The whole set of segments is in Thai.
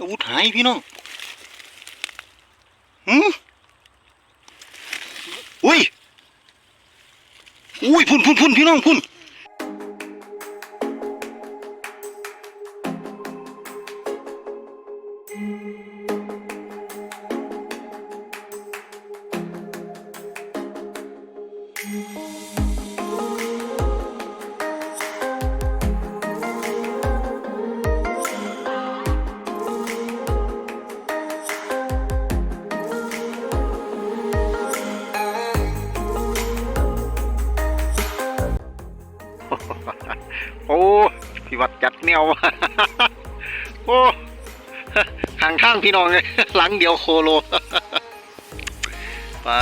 อาวุธหายพี่น้องหืมอุ้ยอุ้ยพุ่นพุ่นพุ่นพี่น้องพุ่น แนวโอ้ห่างทางพี่น้องเลยหลังเดียวโคโลปา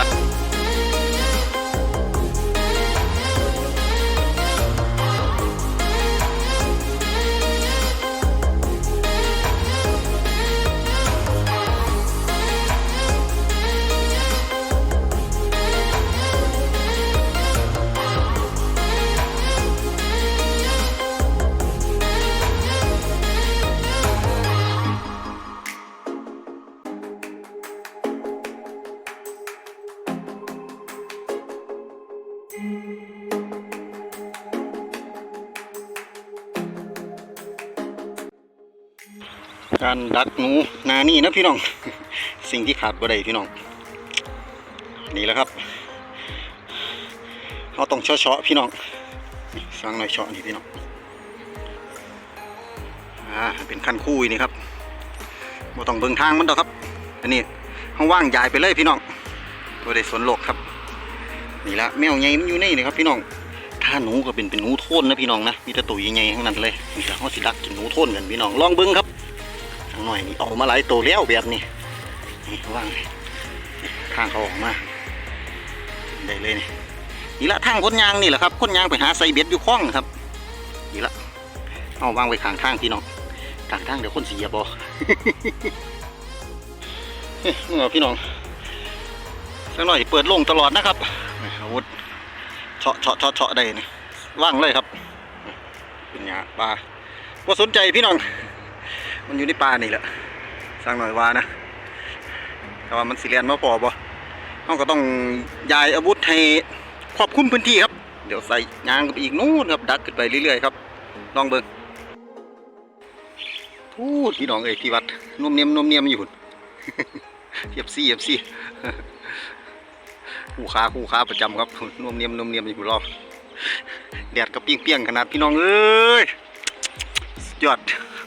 การดักหนูนานี่นะพี่น้อง สิ่งที่ขาดบ่ได้พี่น้อง นี่แหละครับเราต้องเชาะๆพี่น้องสร้างหน่อยเชาะนี่พี่น้องอ่าเป็นขั้นคู่นี่ครับบ่ต้องเบิ่งทางมันดอกครับ อันนี้ห้องว่างยายไปเลยพี่น้องบ่ได้สนโลกครับ นี่ละแมวใหญ่มันอยู่ในนี่ครับพี่น้องถ้าหนูก็เป็นเป็นหนูโทนนะพี่น้องนะมีแต่ตัวใหญ่ๆทั้งนั้นเลยนี่ละเขาสิดักกินหนูโทนกันพี่น้องลองเบิ่งครับ หน่อยนี่เอามาหลายตัวแล้วแบบนี้นี่ว่างทางเขาออกมาได้เลยนี่นี่ละทางคนยางนี่แหละครับคนยางไปหาใส่เบ็ดอยู่คล้องครับนี่ละเอาวางไว้ข้างทางพี่น้องข้างทางเดี๋ยวคนเสียบอเงาพี่น้องสักหน่อยเปิดลงตลอดนะครับอาวุธเฉาะเฉาะเฉาะเฉาะได้นี่ว่างเลยครับเป็นหยาปลาว่าสนใจพี่น้อง มันอยู่ในปลานี่แหละสร้างหน่อยว่านะแต่ว่ามันสิเรียนมาปอบ่เราก็ต้องย้ายอาวุธให้ครอบคลุมพื้นที่ครับ เดี๋ยวใส่ยางไปอีกนู่นครับ ดักขึ้นไปเรื่อยๆครับลองเบิ่งพูดพี่น้องเอ้ยที่วัดนุ่มเนียมนุ่มเนียมอยู่เทียบซี่เทียบซี่คู่ค้าคู่ค้าประจำครับนวมเนียมนวมเนียมอยู่รอบแดดก็เปี้ยงๆขนาดพี่น้องเอ้ยสุดยอด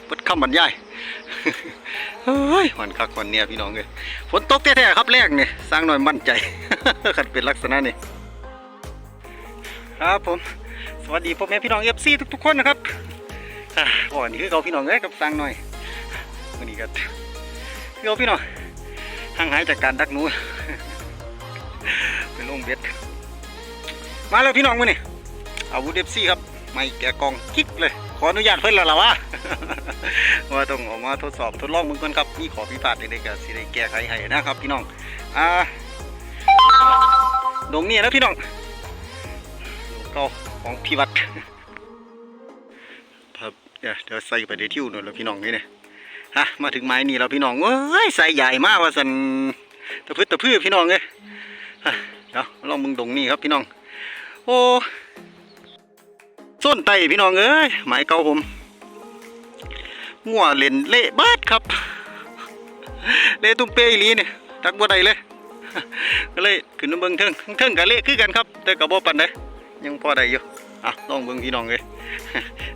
เปิดคำบรรยาย เฮ้ยวันคักวันเนี่ยพี่น้องเอ้ยฝนตกแท้ๆครับแรกเนี่ยสร้างหน่อยมั่นใจขัดเป็นลักษณะนี้ครับผมสวัสดีพ่อแม่พี่น้องเอฟซีทุกๆคนนะครับอ่าก่อนนี้คือเขาพี่น้องเอ้ยกับสร้างหน่อยวันนี้ก็คือเขาพี่น้องห่างหายจากการดักหนูเป็นลงเบ็ดมาแล้วพี่น้องมือนี่อาวุธเอฟซีครับไม่แกะกองคิกเลย ออนุญาตเพิ่นแล้วล่ะวะว่าต้องออกมาทดสอบทดลองมึงก่อนครับมีขอพิพาทในการสิได้แก้ไขให้นะครับ พี่น้องอ่าดงนี้นะพี่น้องก็ของพี่วัดครับเดี๋ยวใส่ไปในทิวหน่อยแล้วพี่น้องนี่เนี่ยฮะมาถึงไม้นี่แล้วพี่น้องเอ้ยใส่ใหญ่มากว่าสันตะพื้ตะพื้พี่น้องเอ้ยเดี๋ยวลองมึงดงนี่ครับพี่น้อง โอ้ ส้นไตพี่น้องเอ้ยหมายเก่าผมงัวเล่นเละเบิดครับเละตุ้มเปอีหลีเนี่ยตักบ่ได้เลยก็เลยขึ้นมาเบิ่งเทิงเทิงกับเละคือกันครับ แต่กับบ่ปันได้ยังพอได้อยู่อะลองเบิ่งพี่น้องเลย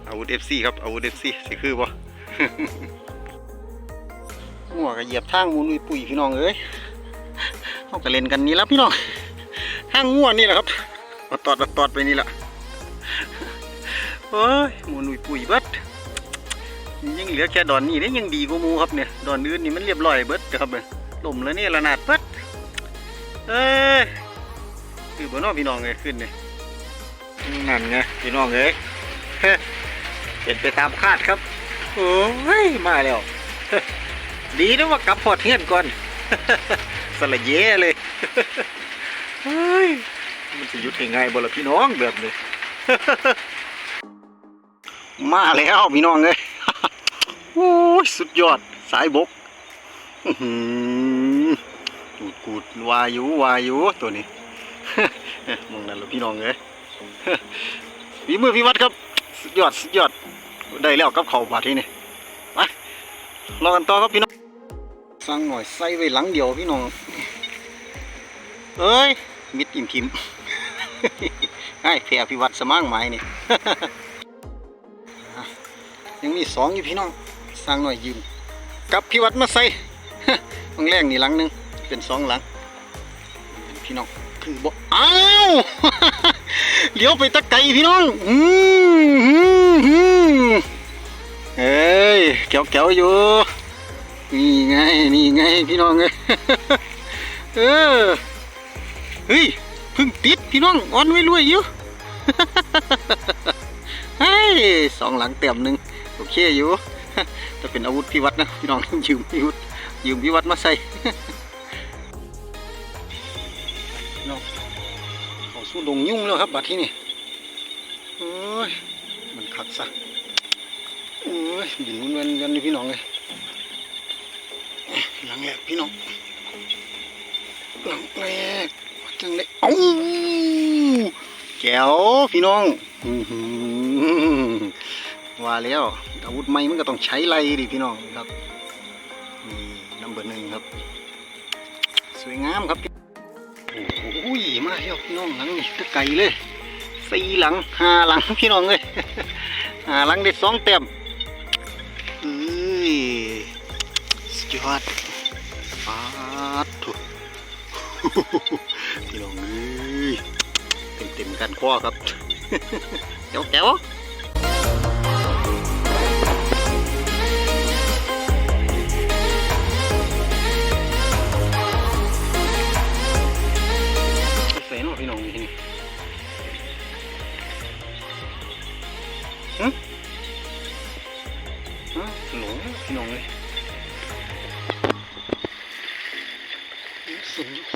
อาวุธ FC ครับอาวุธ FC สิคือบ่งัวก็เหยียบทางมูนุยปุ๋ยพี่น้องเอ้ยเขาก็เล่นกันนี่แล้วพี่น้องห้างง่วนนี่แหละครับมาตอดมาตอดไปนี่แหละ เฮ้ยหมูหนุ่ยปุ๋ยเบิดยังเหลือแค่ดอนนี่นี่ยังดีกว่ามูครับเนี่ยดอนอื่นนี่มันเรียบร้อยเบิดครับเนี่ยลมแล้วนี่ระนาดเบิดเอ้ยคือบ่เนอพี่น้องเลยขึ้นเนี่ยนั่นไงพี่น้องเอ้ยเป็นไปตามคาดครับโอ้ยมาแล้วดีนะว่ากลับพอดเทียนก่อนสละเย่เลยเฮ้ยมันจะยุดยังไงบ่ละพี่น้องแบบนี้ มาแล้วพี่น้องเลยโอ้ยสุดยอดสายบกกูดกูดวายุวายุตัวนี้มองนั่นหละพี่น้องเอ้ยฝีมือพี่วัดครับ สุดยอดสุดยอดได้แล้วกับเขาบาดทีนี่ไปรอกันต่อครับพี่น้องสร้างหน่อยใส่ไว้หลังเดียวพี่น้องเอ้ยมิดอิ่มทิมให้แผ่พิวัตรสมั่งไม้นี่ ยังมีสองอยู่พี่น้องสร้างหน่อยยืมกับพิวัตรมาใส่บางแรกนี่หลังหนึงเป็นสองหลัง พี่น้องคือบอกอ้าวเลี้ยวไปตะไกพี่น้องอืมอืมเอ้ยแก้วแก้วๆอยู่นี่ไงนี่ไงพี่น้องเอ้ยเอเฮ้ยพึ่งติดพี่น้องอ่อนไว้รวยอยู่เฮ้ยสองหลังเต็มหนึ่ง โอเคอยู่จะเป็นอาวุธพิวัตรนะพี่น้องยืมพิวัตรยืมพิวัตรมาใส่น้องเขาสู้ดงยุ่งแล้วครับบัดที่นี่โอ้ยมันคักซะโอ้ยบินวนๆกันนี่พี่น้องเลยหลังแรกพี่น้องหลังแรกจังเลยเอ้าแก้วพี่น้องอือ ว่าแล้วอาวุธใหม่มันก็ต้องใช้ไรดิพี่น้องครับนี่นัมเบอร์หนึ่งครับ สวยงามครับโอ้โหมาแล้วพี่น้องหลังนี่ตะไกลเลยสี่หลังห้าหลังพี่น้องเลยห้าหลังได้สองเต็มเอ้ยสุดยอดฟาดถูกพี่น้องเอ้ยเต็มเต็มกันข้อครับเจ๋วเจ๋ว ฮึฮึหลงพี่น้องเลยสุดข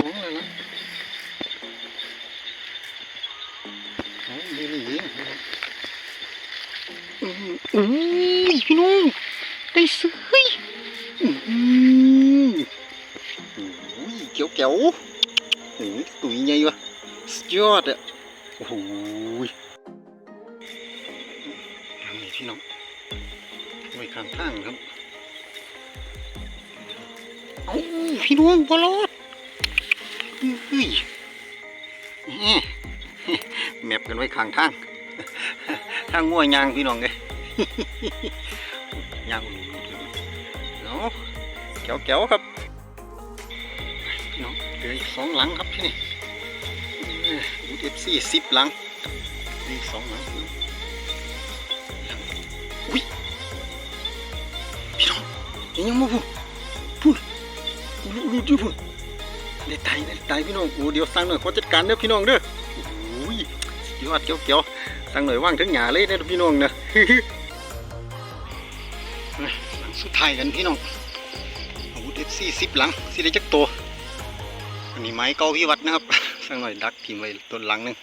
อง แมบกันไว้ข้างทางทางง่วยยางพี่น้องเลยยางเนาะแก้วแก้วครับพี่น้องเหลืออีกสองหลังครับที่นี่บูเอฟซีสิบหลังเหลืออีกสองหลังอุ้ยพี่น้องยังมาพุ่นพุ่นดูดูดูพุ่ นได้ไตได้ไตพี่น้องโอ้เดี๋ยวสั่งหน่อยขอจัดการเด้อพี่น้องเด้ออุ้ยสุดยอดเกี่ยวๆสั่งหน่อยว่างถึงหยาเลยนะพี่น้องนะหลังสุดท้ายกันพี่น้องอาวุธเอฟซีสิบหลังสิได้จักตัวอันนี้ไม้เก่าพี่วัดนะครับสั่งหน่อยดักทีมไว้ต้นหลังหนึง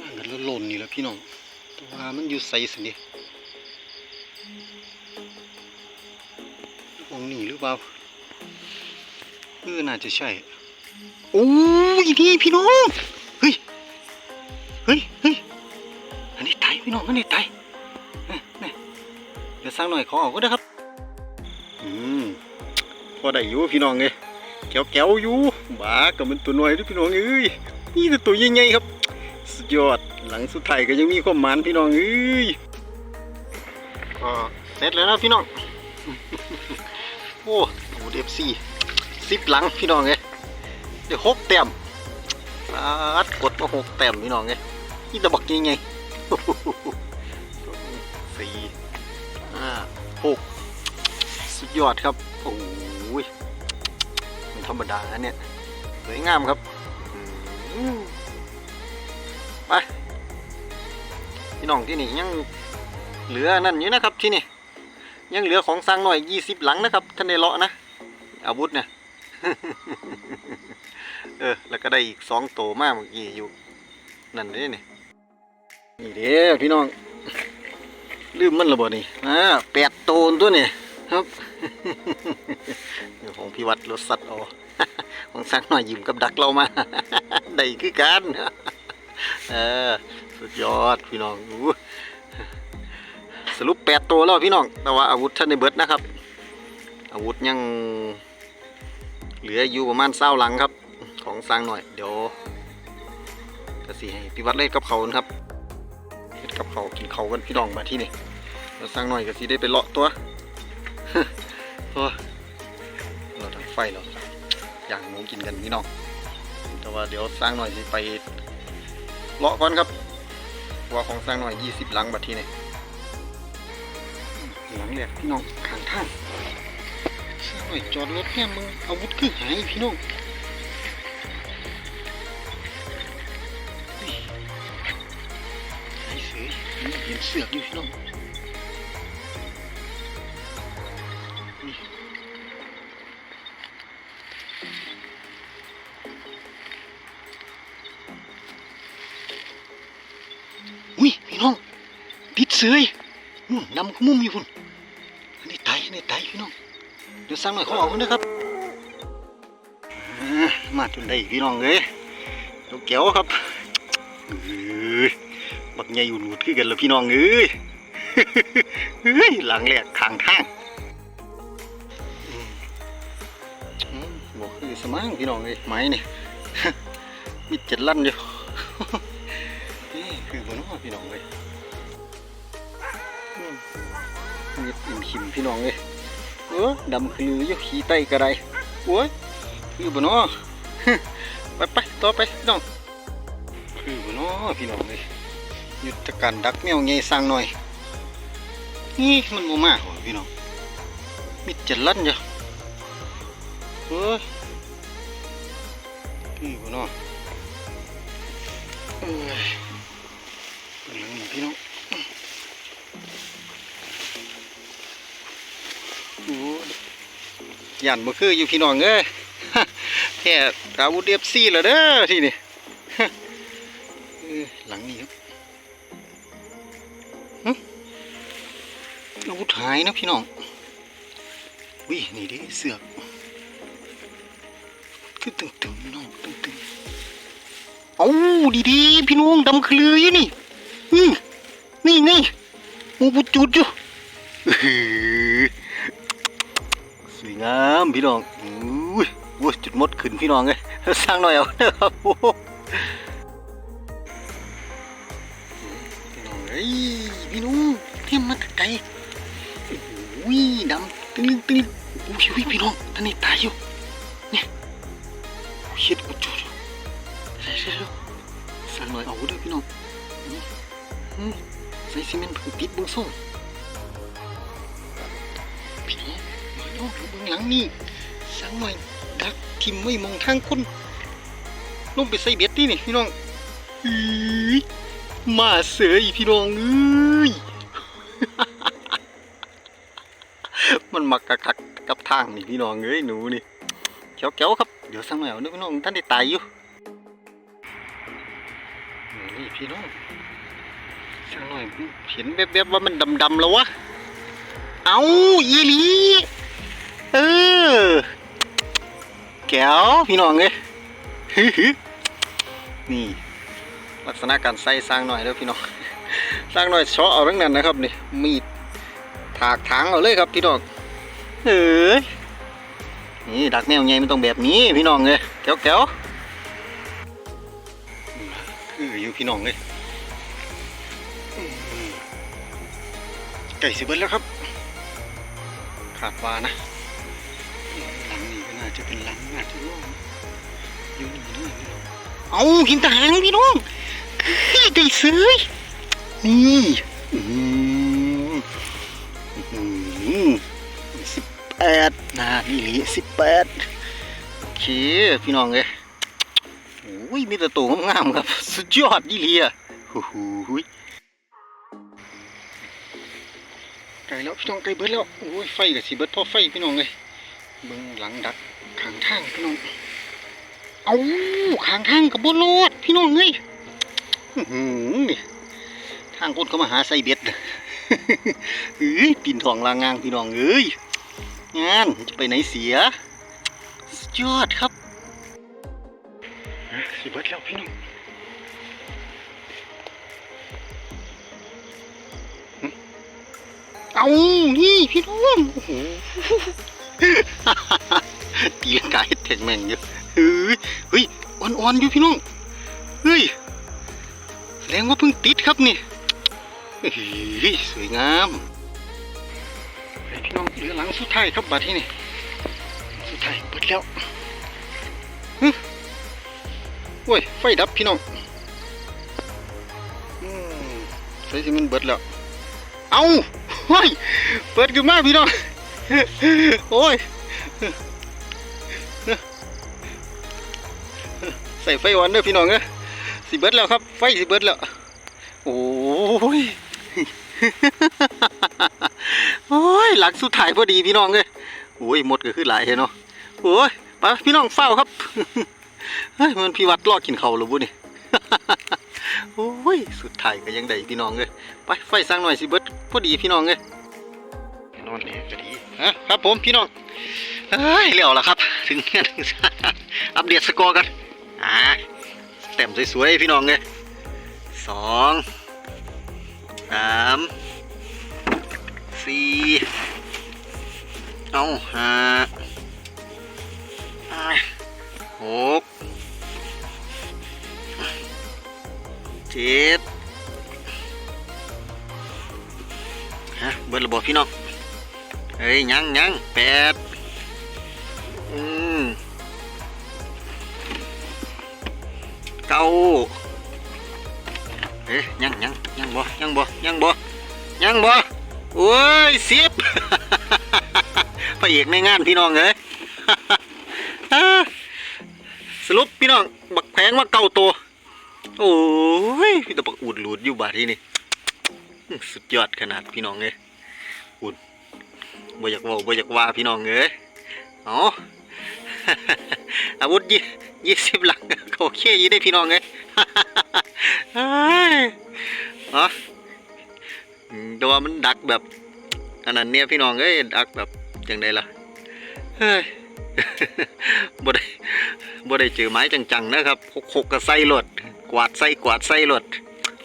ว่างกันแล้วหล่นนี่แหล้วพี่น้องตัวมันอยู่ใสสินี่วงนี้หรือเปล่า เออน่าจะใช่โอ้ยนี่พี่น้องเฮ้ยเฮ้ยเฮ้ยอันนี้ไตพี่น้องอันนี้ไตนี่นี่เดี๋ยวสร้างหน่อยขอออกก็ได้ครับอืมพอได้อยู่พี่น้องเลยแก้วแก้วๆอยู่บ้าก็มันตัวน้อยด้วยพี่น้องเอ้ยนี่แต่ตัวใหญ่ๆครับสุดยอดหลังสุดท้ายก็ยังมีความหมันพี่น้องเอ้ยก็เสร็จแล้วนะพี่น้องโอ้โหเอฟซี สิบหลังพี่น้องเลยเดี๋ยวหกเต็มปาดกดมาหกแต้มพี่น้องไงนี่ตะบักยังไงสี่ห้าหกสุดยอดครับ โอ้ยมันธรรมดาเนี่ย สวยงามครับไปพี่น้องที่นี่ยังเหลือนั่นอยู่นะครับที่นี่ยังเหลือของสร้างหน่อยยี่สิบหลังนะครับท่านได้เลาะนะอาวุธเนี่ย เออ แล้วก็ได้อีกสองโตมากเมื่อกี้อยู่ นั่นเด้นี่นี่เด้พี่น้อง ลืมมันและบ่นี่อ่าแปดโตนตัวนี่ครับเดี๋ยวของพี่วัดรถสัตว์เอาของสักหน่อยยิ้มกับดักเรามา ได้คือกันเออสุดยอดพี่น้องสรุปแปดตัวแล้วพี่น้อง แต่ว่าอาวุธท่านในเบิดนะครับ อาวุธยัง เหลืออยู่ประมาณเศร้าหลังครับ ของสร้างหน่อย เดี๋ยวจะสิให้พี่วัดเล่นกับเขานะครับเฮ็ดกับเขากินเขากันพี่น้องมาที่นี่แล้วสร้างหน่อยก็สิได้ไปเลาะตัวโอ้ยเราทางไฟเราอย่างหมูกินกันพี่น้องแต่ว่าเดี๋ยวสร้างหน่อยสิไปเลาะก่อนครับว่าของสร้างหน่อยยี่สิบหลังบัดที่นี่หลังแรกพี่น้องข้างทางสร้าง หน่อยจอดรถเนี่ยมึงอาวุธคือหายพี่น้องหายเสือเห็นเสือกอยู่พี่น้องอุ้ยพี่น้องติดเสือยนู่นดำขมุมอยู่พุ่นอันนี้ไตอันนี้ไตพี่น้อง สั่งหน่อยเขาเอาคนนะครับมาจนได้พี่น้องเลยเดี๋ยวเก๋วครับเอ้ยบักใหญ่อยู่หนูดคือกันแล้วพี่น้องเอ้ยเฮ้ยหลังแหลกข้างทางบอกคือสมังพี่น้องเลยไม้นี่มีเจ็ดลั่นอยู่นี่คือบ่เน้อพี่น้องเลยอืมมีอิ่มขิมพี่น้องเลย เออดำคืออยู่ขี้ไตกระไรโอ้ยคือบ่เนาะไปไปต่อไปพี่น้องคือบ่เนาะพี่น้องเลยยุทธการดักแมวใหญ่สร้างหน่อยนี่มันบ่มาหัวพี่น้องมิดจะลั่นจ้ะเอ้ยคือบ่เนาะเอ้ยเป็นเรื่องนี้พี่น้องโอ้ย ยันบ่คืออยู่พี่น้องเอ้ยแค่อาวุธเอฟซีแล้วเด้อที่นี่หลังนี้ครับอาวุธหายนะพี่น้องวินี่ดิเสือกคือตึงๆพี่น้องตึงๆเอาดีๆพี่น้องดำคลืออยู่นี่อืมนี่ไงหมูปุจุดอยู่ามพี่น้องอุ้ยโอ้ยจุดมดขึ้นพี่น้องเลยสร้างหน่อยเอาเด้อครับโอ้โหพี่น้องเอ้ยพี่น้องเทียมมาต่ไกลอุ้ยดำตึ้งตึ้งอ้ยอุ้ยพี่น้องท่านนี่ตายอยู่เนี่ยโอ้ยเช็ดกูจุดเร็วเร็วสร้างหน่อยเอาเด้อพี่น้องใส่ซีเมนต์เพิ่งติดบื้องส่ง พี่น้องอยู่เบื้องหลังนี่สังหน่อยดักทิมไม่มองทางคนลงไปใส่เบ็ดนี่นี่พี่น้องอีมาเสืออีพี่น้องเอ้ยมันมักกะคักกับทางนี่พี่น้องเอ้ยหนูนี่เขียวๆครับเดี๋ยวสั่งหน่อยเอาเด้อพี่น้องท่านได้ตายอยู่นี่พี่น้องสั่งหน่อยเห็นแวบๆว่ามันดำๆแล้ววะเอาอีหลี เออแก้วพี่น้องเอ้ยฮึฮึนี่ลักษณะการใส่สร้างหน่อยแล้วพี่น้องสร้างหน่อยเชาะเอาทั้งนั้นนะครับนี่มีดถากถางเอาเลยครับพี่น้องเอ้ยนี่ดักแมวใหญ่มันต้องแบบนี้พี่น้องเลยแก้วแก้วคืออยู่พี่น้องเลยไก่สิเบิดแล้วครับ ขาดวานะ จะเป็นหลังน่าจะร่วงอยู่นี่นะเอาหินตาหางพี่น้องเฮ้ยได้ซื้อนี่อืมสิบแปดนะนี่หลีสิบแปดโอเคพี่น้องเลยโอ้ยมีแต่ตัวงามๆครับสุดยอดยี่หลีอะโอ้โหยไก่แล้วพี่น้องไก่เบิดแล้วโอ้ยไฟกับสีเบิดพ่อไฟพี่น้องเลยเบิ่งหลังดัก ขางทางพี่น้อง เอาขางทางกับบนรถพี่น้องเอ้ยอื้อหือนี่ทางคนเขามาหาใส่เบ็ดเอ้ยปีนทองลางงางพี่น้องเอ้ยงานจะไปไหนเสียสุดยอดครับอะสิเบิดแล้วพี่น้องหึเอานี่พี่น้องโอ้โห ตีลังกายแทงแม่งเยอะเฮ้ยเฮ้ยอ่อนๆอยู่พี่น้องเฮ้ยแสดงว่าเพิ่งติดครับนี่เฮ้ยสวยงามพี่น้องเหลือหลังสุดท้ายครับบัดที่นี่สุดท้ายเปิดแล้วฮึโอ้ยไฟดับพี่น้องอืมใส่สิมันเบิดแล้ว เอาเฮ้ย เปิดขึ้นมาพี่น้อง โอ้ย ใส่ไฟอ่อนเด้อพี่น้องเอ้ยสิเบิดแล้วครับ ไฟสิเบิดแล้ว โอ้ยโอ้ยหลักสุดท้ายพอดีพี่น้องเลยโอ้ยหมดก็คือหลายเห็นเนาะโอ้ยไปพี่น้องเฝ้าครับเฮ้ยมันพี่วัดลอกกินเขาวหรือบุนี่โอ้ยสุดท้ายก็ยังได้พี่น้องเลยไปไฟสั่งหน่อยสิเบิดพอดีพี่น้องเลยนอนเนี่ยก็ดีฮะครับผมพี่น้องเฮ้ยเร็วแล้วครับ ถึงถึงอัปเดตสกอร์กัน อ่าแต้มสวยๆพี่น้องเลยสองสามสี่เอาห้าหกเจ็ดฮะเบิดระบบพี่น้องเฮ้ยยังยังแปด ก้าเอ๊ะยังยังยังบ่ยังบ่ยังบ่ยังบ่โอ้ยสิบพระเอกในงานพี่น้องเอ้ยสรุปพี่น้องบักแพงว่าเก่าตัวโอ้ยพี่ตะบักอูดหลุดอยู่บาที่นี่สุดยอดขนาดพี่น้องเอ้ยอูดบ่อยากว่าบ่อยากว่าพี่น้องเอ้ยอ๋ออาวุธยี่ ยี่สิบหลังก็โอเคยี่ได้พี่น้องเอ้ยเฮ้ยอ๋ออืมแต่ว่ามันดักแบบอันนั้นเนี่ยพี่น้องเอ้ยดักแบบอยังไงล่ะเฮ้ยบ่ได้บ่ได้เจอไม้จังๆนะครับหกหกกับไส้รถกวาดไส้กวาดไส้รถ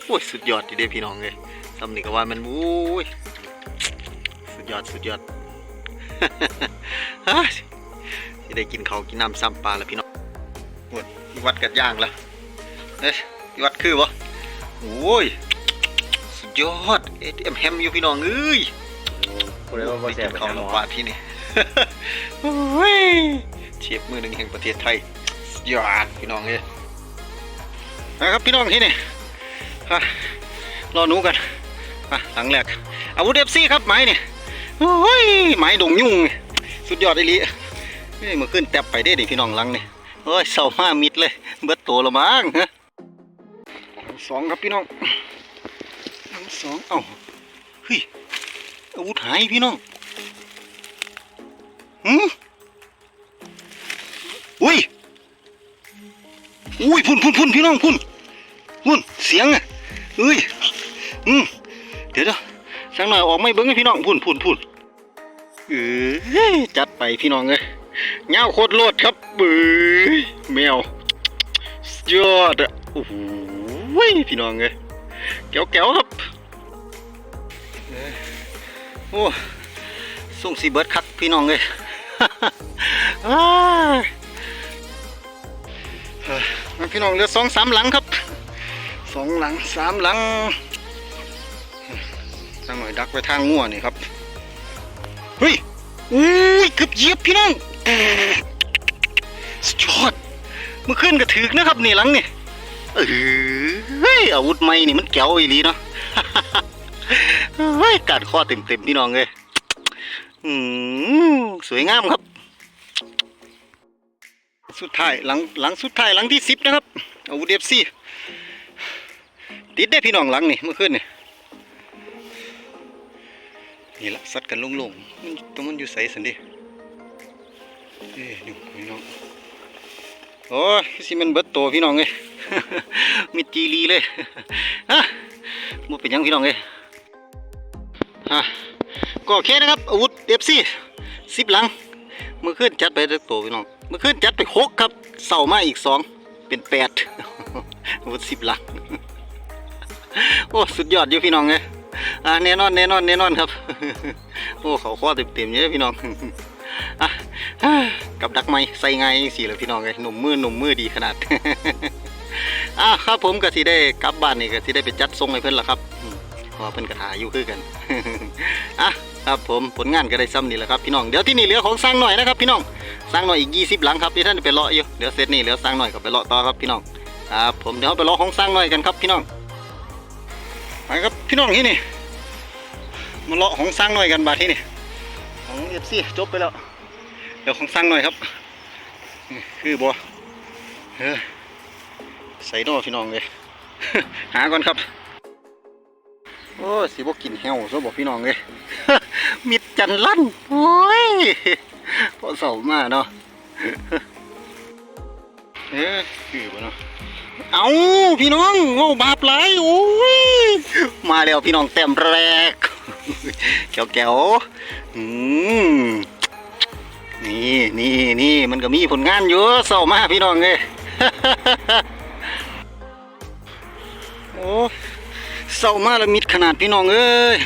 โอ้ยสุดยอดทีเดียพี่น้องเลยสำนึกว่ามันโอ้ยสุดยอดสุดยอดเฮ้ยสิได้กินเขากินน้ำซ้ำปลาแล้วพี่น้อง โอ้ยพี่วัดกัดย่างละเอ้ยพี่วัดคือบ่โอ้ยสุดยอดเอ็มแฮมอยู่พี่น้องเอ้ยพูดเลยว่าบ่แซ่บเขาไปหหลมงอว่าที่นี่โอ้ยเชียบมือหนึ่งแห่งประเทศไทยสุดยอดพี่น้องเลยนะครับพี่น้องที่นี่อะรอหนูกันอะหลังแรกอาวุธเอฟซีครับไม้นี่โอ้ยไม้ดงยุ่ง สุดยอดอีหลีนี่มาขึ้นแตบไปได้ดิพี่น้องหลังนี่ โอ้ยเศร้ามามิดเลย เบิดตัวละมั้งฮะสองครับพี่น้องสองเอ้าเฮ้ยอาวุธหายพี่น้องหืมอุ้ยอุ้ยพุ่นพุ่นพุ่นพี่น้องพุ่นพุ่นเสียงอะเอ้ยอืมเดี๋ยวเดี๋ยวสักหน่อยออกไม่เบิ้งพี่น้องพุ่นพุ่นพุ่นเอ้ยจัดไปพี่น้องเลยเงาโคตรโลดครับ เบ้ยแมวสุดยอดอะโอ้โหพี่น้องเลยแก้วแก้วๆครับโอ้ส่งสีเบิร์ดคักพี่น้องเลยอ้ายเฮ้ยมาพี่น้องเหลือสองสามหลังครับสองหลังสามหลังทางหน่อยดักไว้ทางงัวนี่ครับเฮ้ยอุ้ยเกือบเหยียบพี่น้องสุดยอดเมื่อคืนก็ถือนะครับนี่หลังนี่เออเฮ้ยอาวุธใหม่นี่มันแก้วอีลีเนาะเฮ้ยกัดข้อเต็มๆพี่น้องเลยอืมสวยงามครับ สุดท้ายหลังหลังสุดท้ายหลังที่สิบนะครับอาวุธเอฟซีติดได้พี่น้องหลังนี่เมื่อคืนนี่นี่ละสัดกันโลงๆตรงมันอยู่ใสสันดิเอ้ยนี่พี่น้อง โอ้ยสิมันเบิดโตพี่น้องเลยมีจีรีเลยฮะมันเป็นยังพี่น้องเลยอะก็โอเคนะครับอาวุธเอฟซีสิบหลังมื่อคืนจัดไปตัวโตพี่น้องมื่อคืนจัดไปหกครับเสามาอีกสองเป็นแปดอาวุธสิบหลังโอ้สุดยอดอยู่พี่น้องเลยอ่าแน่นอนแน่นอนแน่นอนครับ โอ้เขาข้อเต็มๆเนี่ยพี่น้องอะ กับดักไม้ใส่ไงสี่เลยพี่น้องเลยหนุ่มมือหนุ่มมือดีขนาดอะครับผมก็สิได้กลับบ้านนี่ก็สิได้ไปจัดทรงให้เพิ่อนละครับอืมเพราะว่าเพิ่นกระถาอยู่คือกันอะครับผมผลงานก็ได้ซ้ำนี่แหละครับพี่น้องเดี๋ยวที่นี่เหลือของสร้างหน่อยนะครับพี่น้องสร้างหน่อยอีก 20 หลังครับที่ท่านไปเลาะอยู่เดี๋ยวเสร็จนี่เหลือสร้างหน่อยก็ไปเลาะต่อครับพี่น้องครับผมเดี๋ยวไปเลาะของสร้างหน่อยกันครับพี่น้องไปครับพี่น้องที่นี่มาเลาะของสร้างหน่อยกันบาดที่นี่ของเอฟซีจบไปแล้ว เดี๋ยวของสร้างหน่อยครับ คือบัวเออใส่นอพี่น้องเลย หาก่อนครับ โอ้สิบกินแฮวซะบอกพี่น้องเลย มิดจันลั่น โอ้ยพอเสามาเนาะเอ๊ะคือบ่เนาะเอาพี่น้องโอ้บาปหลโอ้ยมาแล้วพี่น้องเต็มแรกแก้วแก้วอืม นี่นี่นี่มันก็มีผลงานอยู่เสามากพี่น้องเลยโอ้เศร้ามากแล้วมิดขนาดพี่น้องเอ้ย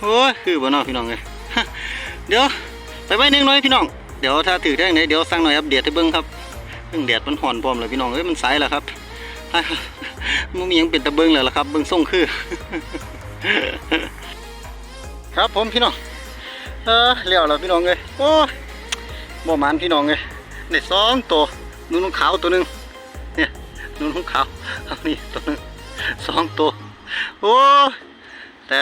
โอ้ยคือบ่นอพี่น้องเอ้ยเดี๋ยวไปไว้นึ่งหน่อยพี่น้องเดี๋ยวถ้าถือได้ไหนเดี๋ยวสั่งหน่อยอัปเดตให้เบิ่งครับเรื่องแดดมันห่อนพร้อมเลยพี่น้องเอ้ยมันสายแล้วครับมันมียังเป็นตะเบิ่งแล้วล่ะครับ เบิ่งส่งคือ ครับผมพี่น้อง เออเลี้ยวแล้วพี่น้องเอ้ยโอ้บ่หมานพี่น้องเอ้ยได้สองตัวนุ่นขาวตัวหนึ่งเนี่ยนุ่นขาวเอานี่ตัวหนึ่งสองตัวโอ้แต่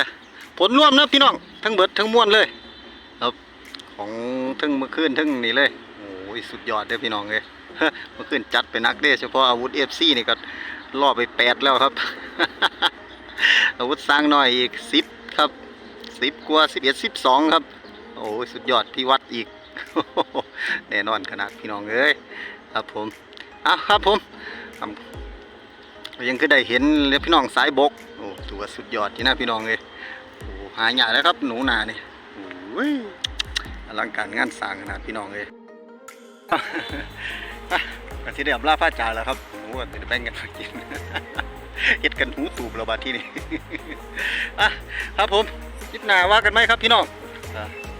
ผลรวมนะพี่น้องทั้งเบิดทั้งม้วนเลยครับของทั้งเมื่อคืนทั้งนี่เลยโอ้ยสุดยอดเด้อพี่น้องเลยเมื่อคืนจัดไปนักเด้อเฉพาะอาวุธเอฟซีนี่ก็ล่อไปแปดแล้วครับ อาวุธสร้างหน่อยอีกสิบครับสิบกว่าสิบเอ็ดสิบสองครับ โอ้สุดยอดพี่วัดอีกแน่นอนขนาดพี่น้องเอ้ยครับผมอะครับผมยังก็ได้เห็นเลยพี่น้องสายบกโอ้ถือว่าสุดยอดที่น่าพี่น้องเลยโอ้หายากแล้วครับหนูนาเนี่โอ้ยอลังการงานสร้างขนาดพี่น้องเลยกสิเดียบลาฟ้าจ่าแล้วครับหก็จะแบ่งกันมากินเฮ็ดกันหูตูบระบาดที่นี่อะครับผมคลิปหนาว่ากันไหมครับพี่น้อง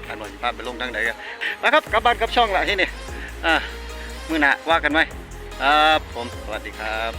อ่าการหน่อยภาพไปลงทางไหนกันนะครับกลับบ้านกลับช่องละที่นี่อ่ามื้อหน้าว่ากันไหมครับผมสวัสดีครับ